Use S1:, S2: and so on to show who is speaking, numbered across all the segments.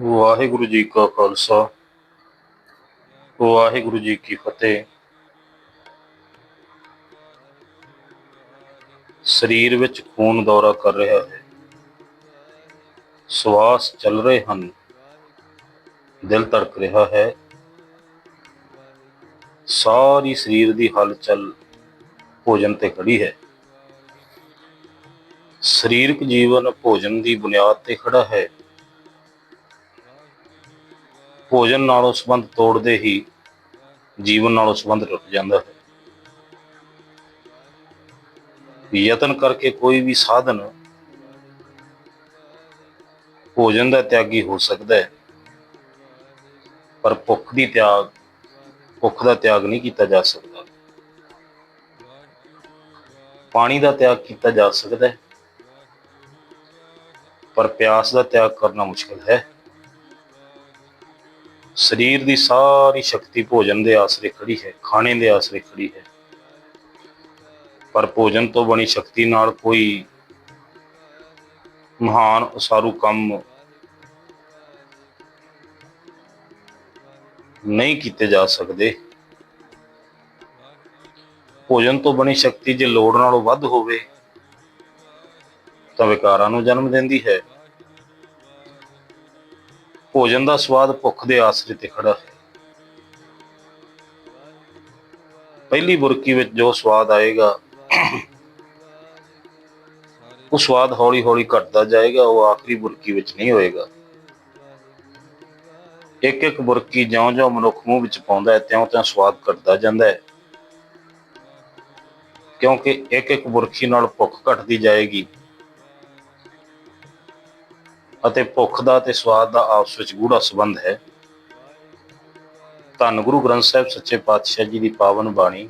S1: ਵਾਹਿਗੁਰੂ ਜੀ ਕਾ ਖਾਲਸਾ, ਵਾਹਿਗੁਰੂ ਜੀ ਕੀ ਫਤਿਹ। ਸਰੀਰ ਵਿੱਚ ਖੂਨ ਦੌਰਾ ਕਰ ਰਿਹਾ ਹੈ। ਸਵਾਸ ਚੱਲ ਰਹੇ ਹਨ। ਦਿਲ ਧੜਕ ਰਿਹਾ ਹੈ। ਸਾਰੀ ਸਰੀਰ ਦੀ ਹਲਚਲ ਭੋਜਨ ਤੇ ਖੜੀ ਹੈ। ਸਰੀਰਕ ਜੀਵਨ ਭੋਜਨ ਦੀ ਬੁਨਿਆਦ ਤੇ ਖੜਾ ਹੈ। ਭੋਜਨ ਨਾਲੋਂ ਸੰਬੰਧ ਤੋੜਦੇ ਹੀ ਜੀਵਨ ਨਾਲੋਂ ਸੰਬੰਧ ਟੁੱਟ ਜਾਂਦਾ ਹੈ। ਯਤਨ ਕਰਕੇ ਕੋਈ ਵੀ ਸਾਧਨ ਭੋਜਨ ਦਾ ਤਿਆਗੀ ਹੋ ਸਕਦਾ ਹੈ, ਪਰ ਭੁੱਖ ਦੀ ਤਿਆਗ, ਭੁੱਖ ਦਾ ਤਿਆਗ ਨਹੀਂ ਕੀਤਾ ਜਾ ਸਕਦਾ। ਪਾਣੀ ਦਾ ਤਿਆਗ ਕੀਤਾ ਜਾ ਸਕਦਾ ਹੈ, ਪਰ ਪਿਆਸ ਦਾ ਤਿਆਗ ਕਰਨਾ ਮੁਸ਼ਕਲ ਹੈ। ਸਰੀਰ ਦੀ ਸਾਰੀ ਸ਼ਕਤੀ ਭੋਜਨ ਦੇ ਆਸਰੇ ਖੜੀ ਹੈ, ਖਾਣੇ ਦੇ ਆਸਰੇ ਖੜੀ ਹੈ। ਪਰ ਭੋਜਨ ਤੋਂ ਬਣੀ ਸ਼ਕਤੀ ਨਾਲ ਕੋਈ ਮਹਾਨ ਉਸਾਰੂ ਕੰਮ ਨਹੀਂ ਕੀਤੇ ਜਾ ਸਕਦੇ। ਭੋਜਨ ਤੋਂ ਬਣੀ ਸ਼ਕਤੀ ਜੇ ਲੋੜ ਨਾਲੋਂ ਵੱਧ ਹੋਵੇ, ਤਾਂ ਵਿਕਾਰਾਂ ਨੂੰ ਜਨਮ ਦਿੰਦੀ ਹੈ। ਭੋਜਨ ਦਾ ਸਵਾਦ ਭੁੱਖ ਦੇ ਆਸਰੇ ਤੇ ਖੜਾ ਹੈ ਪਹਿਲੀ ਬੁਰਕੀ ਵਿੱਚ ਜੋ ਸਵਾਦ ਆਏਗਾ, ਉਹ ਸਵਾਦ ਹੌਲੀ-ਹੌਲੀ ਘਟਦਾ ਜਾਏਗਾ, ਉਹ ਆਖਰੀ ਬੁਰਕੀ ਵਿੱਚ ਨਹੀਂ ਹੋਏਗਾ। ਇੱਕ ਇੱਕ ਬੁਰਕੀ ਜਿਉਂ-ਜਿਉਂ ਮਨੁੱਖ ਮੂੰਹ ਵਿੱਚ ਪਾਉਂਦਾ ਹੈ, ਤਿਉਂ-ਤਿਉਂ ਸਵਾਦ ਘਟਦਾ ਜਾਂਦਾ ਹੈ। ਕਿਉਂਕਿ ਇੱਕ ਇੱਕ ਬੁਰਕੀ ਨਾਲ ਭੁੱਖ ਘਟਦੀ ਜਾਏਗੀ। ਅਤੇ ਭੁੱਖ ਦਾ ਤੇ ਸਵਾਦ ਦਾ ਆਪਸ ਵਿੱਚ ਗੂੜਾ ਸੰਬੰਧ ਹੈ। ਧੰਨ ਗੁਰੂ ਗ੍ਰੰਥ ਸਾਹਿਬ ਸੱਚੇ ਪਾਤਸ਼ਾਹ ਜੀ ਦੀ ਪਾਵਨ ਬਾਣੀ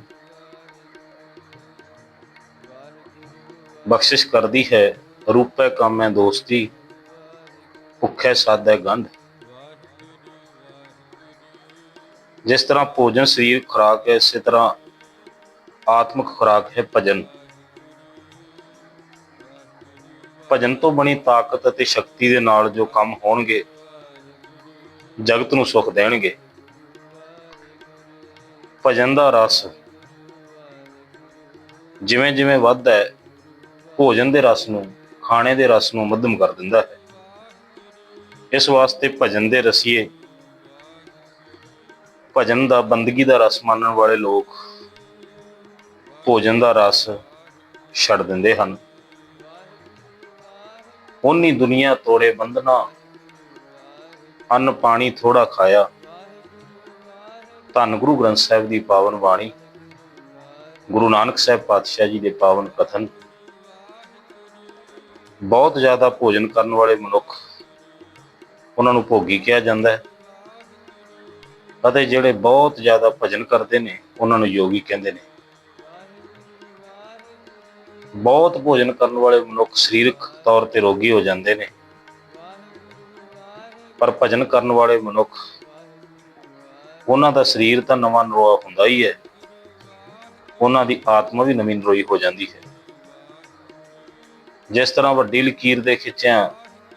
S1: ਬਖਸ਼ਿਸ਼ ਕਰਦੀ ਹੈ, ਰੂਪੇ ਕੰਮ ਹੈ ਦੋਸਤੀ, ਭੁੱਖੈ ਸਾਧੈ ਗੰਢ ਜਿਸ ਤਰ੍ਹਾਂ ਭੋਜਨ ਸਰੀਰ ਖੁਰਾਕ ਹੈ, ਇਸੇ ਤਰ੍ਹਾਂ ਆਤਮਿਕ ਖੁਰਾਕ ਹੈ ਭਜਨ। ਭਜਨ ਤੋਂ ਬਣੀ ਤਾਕਤ ਅਤੇ ਸ਼ਕਤੀ ਦੇ ਨਾਲ ਜੋ ਕੰਮ ਹੋਣਗੇ, ਜਗਤ ਨੂੰ ਸੁੱਖ ਦੇਣਗੇ। ਭਜਨ ਦਾ ਰਸ ਜਿਵੇਂ ਜਿਵੇਂ ਵੱਧਦਾ ਹੈ, ਭੋਜਨ ਦੇ ਰਸ ਨੂੰ, ਖਾਣੇ ਦੇ ਰਸ ਨੂੰ ਮੱਧਮ ਕਰ ਦਿੰਦਾ ਹੈ। ਇਸ ਵਾਸਤੇ ਭਜਨ ਦੇ ਰਸੀਏ, ਭਜਨ ਦਾ ਬੰਦਗੀ ਦਾ ਰਸ ਮੰਨਣ ਵਾਲੇ ਲੋਕ ਭੋਜਨ ਦਾ ਰਸ ਛੱਡ ਦਿੰਦੇ ਹਨ। ਉਨੀ ਦੁਨੀਆ ਤੋੜੇ ਬੰਧਨਾ। ਅੰਨ ਪਾਣੀ ਥੋੜਾ ਖਾਇਆ। ਧੰਨ ਗੁਰੂ ਗ੍ਰੰਥ ਸਾਹਿਬ ਦੀ ਪਾਵਨ ਬਾਣੀ। ਗੁਰੂ ਨਾਨਕ ਸਾਹਿਬ ਪਾਤਸ਼ਾਹ ਜੀ ਦੇ ਪਾਵਨ ਕਥਨ। ਬਹੁਤ ਜ਼ਿਆਦਾ ਭੋਜਨ ਕਰਨ ਵਾਲੇ ਮਨੁੱਖ ਉਹਨਾਂ ਨੂੰ ਭੋਗੀ ਕਿਹਾ ਜਾਂਦਾ ਹੈ। ਅਤੇ ਜਿਹੜੇ ਬਹੁਤ ਜ਼ਿਆਦਾ ਭਜਨ ਕਰਦੇ ਨੇ, ਉਹਨਾਂ ਨੂੰ ਯੋਗੀ ਕਹਿੰਦੇ ਨੇ। ਬਹੁਤ ਭੋਜਨ ਕਰਨ ਵਾਲੇ ਮਨੁੱਖ ਸਰੀਰਕ ਤੌਰ ਤੇ ਰੋਗੀ ਹੋ ਜਾਂਦੇ ਨੇ। ਪਰ ਭਜਨ ਕਰਨ ਵਾਲੇ ਮਨੁੱਖ, ਉਹਨਾਂ ਦਾ ਸਰੀਰ ਤਾਂ ਨਵਾਂ ਨਰੋਆ ਹੁੰਦਾ ਹੀ ਹੈ। ਉਹਨਾਂ ਦੀ ਆਤਮਾ ਵੀ ਨਵੀਂ ਨਰੋਈ ਹੋ ਜਾਂਦੀ ਹੈ। ਜਿਸ ਤਰ੍ਹਾਂ ਵੱਡੀ ਲਕੀਰ ਦੇ ਖਿੱਚਿਆਂ,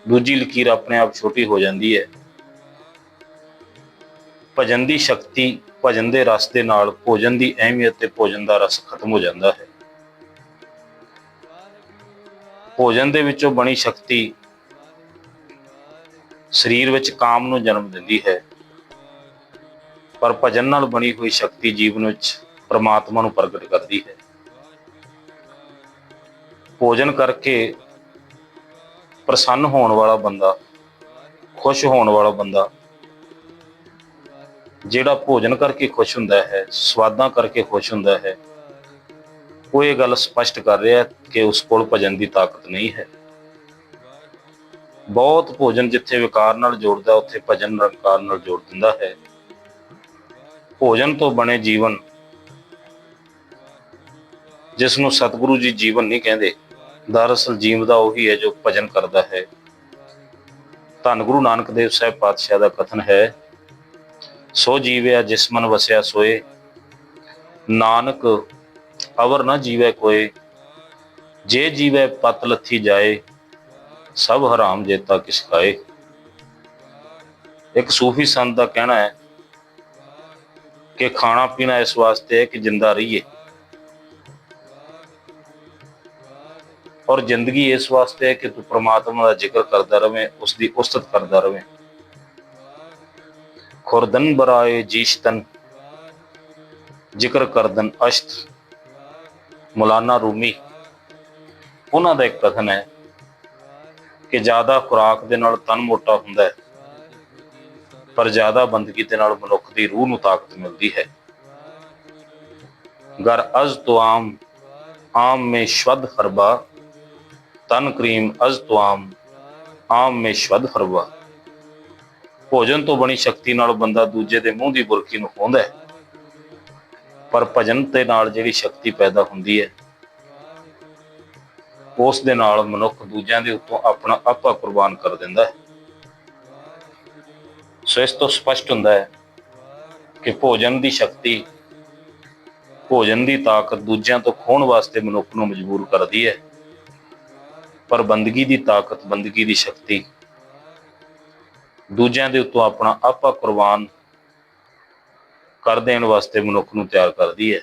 S1: ਦੂਜੀ ਲਕੀਰ ਆਪਣੇ ਆਪ ਛੋਟੀ ਹੋ ਜਾਂਦੀ ਹੈ। ਭਜਨ ਦੀ ਸ਼ਕਤੀ ਭਜਨ ਦੇ ਰਸ ਦੇ ਨਾਲ ਭੋਜਨ ਦੀ ਅਹਿਮੀਅਤ ਤੇ ਭੋਜਨ ਦਾ ਰਸ ਖਤਮ ਹੋ ਜਾਂਦਾ ਹੈ। ਭੋਜਨ ਦੇ ਵਿੱਚੋਂ ਬਣੀ ਸ਼ਕਤੀ ਸਰੀਰ ਵਿੱਚ ਕਾਮ ਨੂੰ ਜਨਮ ਦਿੰਦੀ ਹੈ। ਪਰ ਭਜਨ ਨਾਲ ਬਣੀ ਹੋਈ ਸ਼ਕਤੀ ਜੀਵਨ ਵਿੱਚ ਪਰਮਾਤਮਾ ਨੂੰ ਪ੍ਰਗਟ ਕਰਦੀ ਹੈ। ਭੋਜਨ ਕਰਕੇ ਪ੍ਰਸੰਨ ਹੋਣ ਵਾਲਾ ਬੰਦਾ, ਖੁਸ਼ ਹੋਣ ਵਾਲਾ ਬੰਦਾ ਜਿਹੜਾ ਭੋਜਨ ਕਰਕੇ ਖੁਸ਼ ਹੁੰਦਾ ਹੈ, ਸਵਾਦਾਂ ਕਰਕੇ ਖੁਸ਼ ਹੁੰਦਾ ਹੈ ਉਹ ਇਹ ਗੱਲ ਸਪਸ਼ਟ ਕਰ ਰਿਹਾ ਕਿ ਉਸ ਕੋਲ ਭਜਨ ਦੀ ਤਾਕਤ ਨਹੀਂ ਹੈ। ਬਹੁਤ ਭੋਜਨ ਜਿੱਥੇ ਵਿਕਾਰ ਨਾਲ ਜੋੜਦਾ, ਉੱਥੇ ਭਜਨ ਨਿਰੰਕਾਰ ਨਾਲ ਜੋੜ ਦਿੰਦਾ ਹੈ। ਭੋਜਨ ਤੋਂ ਬਣੇ ਜੀਵਨ, ਜਿਸ ਨੂੰ ਸਤਿਗੁਰੂ ਜੀ ਜੀਵਨ ਨਹੀਂ ਕਹਿੰਦੇ, ਦਰਅਸਲ ਜੀਵ ਦਾ ਉਹੀ ਹੈ ਜੋ ਭਜਨ ਕਰਦਾ ਹੈ। ਧੰਨ ਗੁਰੂ ਨਾਨਕ ਦੇਵ ਸਾਹਿਬ ਪਾਤਸ਼ਾਹ ਦਾ ਕਥਨ ਹੈ, ਸੋ ਜੀਵਿਆ ਜਿਸ ਮਨ ਵਸਿਆ ਸੋਏ, ਨਾਨਕ ਅਵਰ ਨਾ ਜੀਵੈ ਕੋਏ ਜੇ ਜੀਵੈ ਪਤ ਲੱਥੀ ਜਾਏ, ਸਭ ਹਰਾਮ ਜੇਤਾ ਕਿਸ ਖਾਏ ਇੱਕ ਸੂਫੀ ਸੰਤ ਦਾ ਕਹਿਣਾ ਹੈ ਕਿ ਖਾਣਾ ਪੀਣਾ ਇਸ ਵਾਸਤੇ ਹੈ ਕਿ ਜਿੰਦਾ ਰਹੀਏ। ਔਰ ਜ਼ਿੰਦਗੀ ਇਸ ਵਾਸਤੇ ਹੈ ਕਿ ਤੂੰ ਪ੍ਰਮਾਤਮਾ ਦਾ ਜ਼ਿਕਰ ਕਰਦਾ ਰਵੇਂ ਉਸ ਦੀ ਉਸਤਤ ਕਰਦਾ ਰਵੇਂ। ਖੁਰਦਨ ਬਰਾਏ ਜੀਸ਼ਤਨ, ਜ਼ਿਕਰ ਕਰਦਨ ਅਸ਼ਤ। ਮੌਲਾਨਾ ਰੂਮੀ, ਉਹਨਾਂ ਦਾ ਇੱਕ ਕਥਨ ਹੈ ਕਿ ਜ਼ਿਆਦਾ ਖੁਰਾਕ ਦੇ ਨਾਲ ਤਨ ਮੋਟਾ ਹੁੰਦਾ ਹੈ, ਪਰ ਜ਼ਿਆਦਾ ਬੰਦਗੀ ਦੇ ਨਾਲ ਮਨੁੱਖ ਦੀ ਰੂਹ ਨੂੰ ਤਾਕਤ ਮਿਲਦੀ ਹੈ। ਗਰ ਅਜ਼ ਤੋਂ ਆਮ ਆਮ ਮੇ ਸ਼ਵਦ ਹਰਬਾ, ਤਨ ਕਰੀਮ ਅਜ਼ ਤੋਂ ਆਮ ਆਮ ਮੇ ਸ਼ਵਦ ਹਰਬਾ। ਭੋਜਨ ਤੋਂ ਬਣੀ ਸ਼ਕਤੀ ਨਾਲ ਬੰਦਾ ਦੂਜੇ ਦੇ ਮੂੰਹ ਦੀ ਬੁਰਕੀ ਨੂੰ ਖੋਹਦਾ ਹੈ। ਪਰ ਭਜਨ ਤੇ ਨਾਲ ਜਿਹੜੀ ਸ਼ਕਤੀ ਪੈਦਾ ਹੁੰਦੀ ਹੈ, ਉਸ ਦੇ ਨਾਲ ਮਨੁੱਖ ਦੂਜਿਆਂ ਦੇ ਉੱਤੋਂ ਆਪਣਾ ਆਪਾ ਕੁਰਬਾਨ ਕਰ ਦਿੰਦਾ ਹੈ। ਸੋ ਇਸ ਤੋਂ ਸਪਸ਼ਟ ਹੁੰਦਾ ਹੈ ਕਿ ਭੋਜਨ ਦੀ ਸ਼ਕਤੀ, ਭੋਜਨ ਦੀ ਤਾਕਤ ਦੂਜਿਆਂ ਤੋਂ ਖੋਣ ਵਾਸਤੇ ਮਨੁੱਖ ਨੂੰ ਮਜਬੂਰ ਕਰਦੀ ਹੈ। ਪਰ ਬੰਦਗੀ ਦੀ ਤਾਕਤ, ਬੰਦਗੀ ਦੀ ਸ਼ਕਤੀ ਦੂਜਿਆਂ ਦੇ ਉੱਤੋਂ ਆਪਣਾ ਆਪਾ ਕੁਰਬਾਨ ਕਰ ਦੇਣ ਵਾਸਤੇ ਮਨੁੱਖ ਨੂੰ ਤਿਆਰ ਕਰਦੀ ਹੈ।